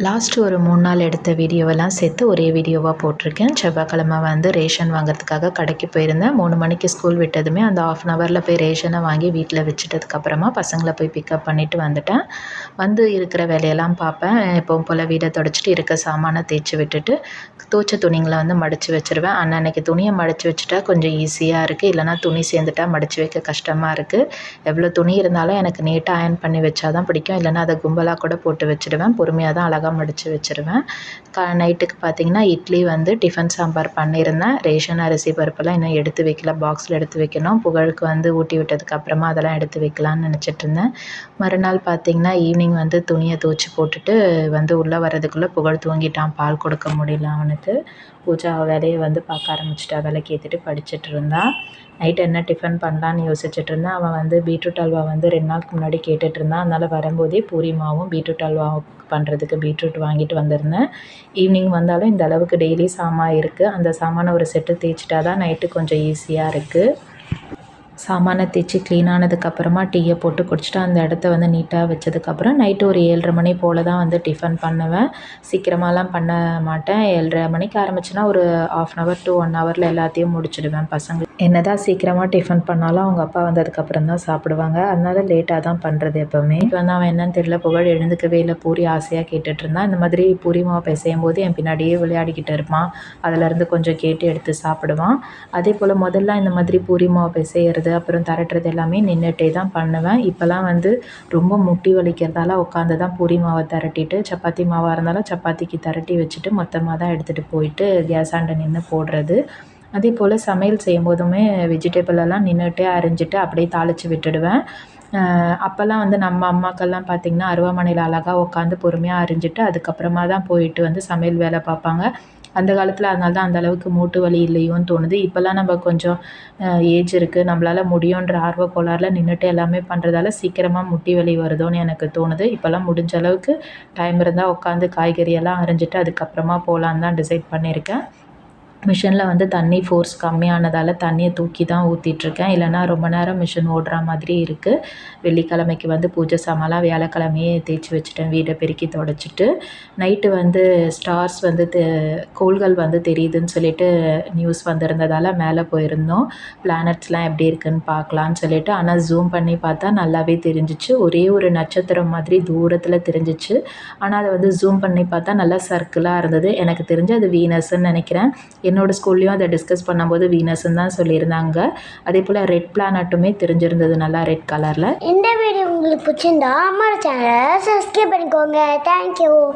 Last ஒரு மூணு நாள் எடுத்த வீடியோவெல்லாம் சேர்த்து ஒரே வீடியோவாக போட்டிருக்கேன். செவ்வாய்க்கிழமை வந்து ரேஷன் வாங்குறதுக்காக கடைக்கு போயிருந்தேன். மூணு மணிக்கு ஸ்கூல் விட்டதுமே அந்த ஆஃப் அன் ஹவரில் போய் ரேஷனை வாங்கி வீட்டில் வச்சுட்டதுக்கப்புறமா பசங்களை போய் பிக்கப் பண்ணிவிட்டு வந்துட்டேன். வந்து இருக்கிற வேலையெல்லாம் பார்ப்பேன். எப்பவும் போல் வீடை தொடச்சிட்டு இருக்க சாமானை தேய்ச்சி விட்டுட்டு தூச்ச துணிங்களை வந்து மடித்து வச்சுருவேன். அன்னன்னைக்கு துணியை மடித்து வச்சுட்டா கொஞ்சம் ஈஸியாக இருக்குது இல்லைனா துணி சேர்ந்துட்டா மடித்து வைக்க கஷ்டமாக இருக்குது எவ்வளோ துணி இருந்தாலும் எனக்கு நீட்டாக அயர்ன் பண்ணி வச்சா தான் பிடிக்கும். இல்லைனா அதை கும்பலாக கூட போட்டு வச்சுடுவேன். பொறுமையாக தான் அழகாக மடித்து வச்சுருவேன். கா நைட்டுக்கு பார்த்திங்கன்னா இட்லி வந்து டிஃபன் சாம்பார் பண்ணியிருந்தேன். ரேஷன் அரிசி பருப்பெல்லாம் இன்னும் எடுத்து வைக்கல. பாக்ஸில் எடுத்து வைக்கணும். புகழுக்கு வந்து ஊட்டி விட்டதுக்கு அப்புறமா அதெல்லாம் எடுத்து வைக்கலான்னு நினச்சிட்டு இருந்தேன். மறுநாள் பார்த்திங்கன்னா ஈவினிங் வந்து துணியை துவச்சி போட்டுட்டு வந்து உள்ளே வர்றதுக்குள்ளே புகழ் தூங்கிட்டான். பால் கொடுக்க முடியல அவனுக்கு. பூஜா வேலையை வந்து பார்க்க ஆரம்பிச்சிட்டா. வேலைக்கு ஏற்றிட்டு படிச்சுட்டு இருந்தான் நைட் என்ன டிஃபன் பண்ணலான்னு யோசிச்சுட்டு இருந்தேன். அவன் வந்து பீட்ரூட் அல்வா வந்து ரெண்டு நாளுக்கு முன்னாடி கேட்டுட்டு இருந்தான். அதனால் வரும்போதே பூரி மாவும் பீட்ரூட் அல்வா பண்ணுறதுக்கு பீட்ரூட் வாங்கிட்டு வந்திருந்தேன். ஈவினிங் வந்தாலும் இந்த அளவுக்கு டெய்லி சாமான் இருக்குது அந்த சாமானை ஒரு செட்டு தேய்ச்சிட்டா தான் நைட்டு கொஞ்சம் ஈஸியாக இருக்குது சாமானை தேய்ச்சி க்ளீன் ஆனதுக்கப்புறமா டீயை போட்டு குடிச்சிட்டு அந்த இடத்த வந்து நீட்டாக வச்சதுக்கப்புறம் நைட்டு ஒரு ஏழ்ரை மணி போல் தான் வந்து டிஃபன் பண்ணுவேன். சீக்கிரமாலாம் பண்ண மாட்டேன். ஏழ்ரை மணிக்கு ஆரம்பிச்சுன்னா ஒரு half an hour two one ஹவரில் எல்லாத்தையும் முடிச்சிடுவேன் பசங்க என்ன தான் சீக்கிரமாக டிஃபன் பண்ணாலும் அவங்க அப்பா வந்ததுக்கப்புறம் தான் சாப்பிடுவாங்க. அதனால லேட்டாக தான் பண்ணுறது எப்போவுமே. இப்போ வந்து அவன் என்னன்னு தெரியல புகழ் எழுந்துக்கவே இல்லை பூரி ஆசையாக கேட்டுட்டு இருந்தான். இந்த மாதிரி பூரி மாவை பிசையும் போது என் பின்னாடியே விளையாடிக்கிட்டு இருப்பான். அதிலேருந்து கொஞ்சம் கேட்டு எடுத்து சாப்பிடுவான். அதே போல் முதல்ல இந்த மாதிரி பூரி மாவை பிசையிறது அப்புறம் தரட்டுறது எல்லாமே நின்றுட்டே தான் பண்ணுவேன். இப்போல்லாம் வந்து ரொம்ப முட்டி வலிக்கிறதால உட்காந்து தான் பூரி மாவை திரட்டிட்டு சப்பாத்தி மாவாக இருந்தாலும் சப்பாத்திக்கு திரட்டி வச்சுட்டு மொத்தமாக தான் எடுத்துகிட்டு போயிட்டு கேஸ் ஆண்டை நின்று போடுறது. அதே போல் சமையல் செய்யும் போதுமே வெஜிடபிள் எல்லாம் நின்றுட்டே அரிஞ்சிட்டு அப்படியே தாளித்து விட்டுடுவேன். அப்போல்லாம் வந்து நம்ம அம்மாக்கள்லாம் பார்த்திங்கன்னா அருவாமனையில் அழகாக உட்காந்து பொறுமையாக அரிஞ்சிட்டு அதுக்கப்புறமா தான் போயிட்டு வந்து சமையல் வேலை பார்ப்பாங்க. அந்த காலத்தில் அதனால தான் அந்த அளவுக்கு மூட்டு வலி இல்லையோன்னு தோணுது. இப்போல்லாம் நம்ம கொஞ்சம் ஏஜ் இருக்குது நம்மளால் முடியுன்ற ஆர்வ கோளாறில் நின்றுட்டு எல்லாமே பண்ணுறதால சீக்கிரமாக முட்டி வலி வருதோன்னு எனக்கு தோணுது. இப்போல்லாம் முடிஞ்ச அளவுக்கு டைம் இருந்தால் உட்காந்து காய்கறியெல்லாம் அரிஞ்சிட்டு அதுக்கப்புறமா போகலான்னு தான் டிசைட் பண்ணியிருக்கேன். மிஷினில் வந்து தண்ணி ஃபோர்ஸ் கம்மியானதால் தண்ணியை தூக்கி தான் ஊற்றிட்டுருக்கேன் இல்லைனா ரொம்ப நேரம் மிஷின் ஓடுற மாதிரி இருக்குது வெள்ளிக்கிழமைக்கு வந்து பூஜை சாமான்லாம் வியாழக்கிழமையே தேய்ச்சி வச்சுட்டேன். வீடை பெருக்கி தொடச்சிட்டு நைட்டு வந்து ஸ்டார்ஸ் வந்து தெ கோள்கள் வந்து தெரியுதுன்னு சொல்லிட்டு நியூஸ் வந்திருந்ததால் மேலே போயிருந்தோம். பிளானட்ஸ்லாம் எப்படி இருக்குன்னு பார்க்கலான்னு சொல்லிட்டு ஆனால் ஜூம் பண்ணி பார்த்தா நல்லாவே தெரிஞ்சிச்சு. ஒரே ஒரு நட்சத்திரம் மாதிரி தூரத்தில் தெரிஞ்சிச்சு. ஆனால் அதை வந்து ஜூம் பண்ணி பார்த்தா நல்லா சர்க்கிளாக இருந்தது. எனக்கு தெரிஞ்சு அது வீனஸ்ன்னு நினைக்கிறேன். என்னோடய ஸ்கூல்லேயும் அதை டிஸ்கஸ் பண்ணும்போது வீனஸ்ன்னு தான் சொல்லியிருந்தாங்க. அதே போல் ரெட் பிளானட்டுமே தெரிஞ்சிருந்தது நல்லா ரெட் கலரில் இந்த வீடியோ உங்களுக்கு பிடிச்சிருந்தா அம்மா சேனலை சப்ஸ்கிரைப் பண்ணிக்கோங்க தேங்க்யூ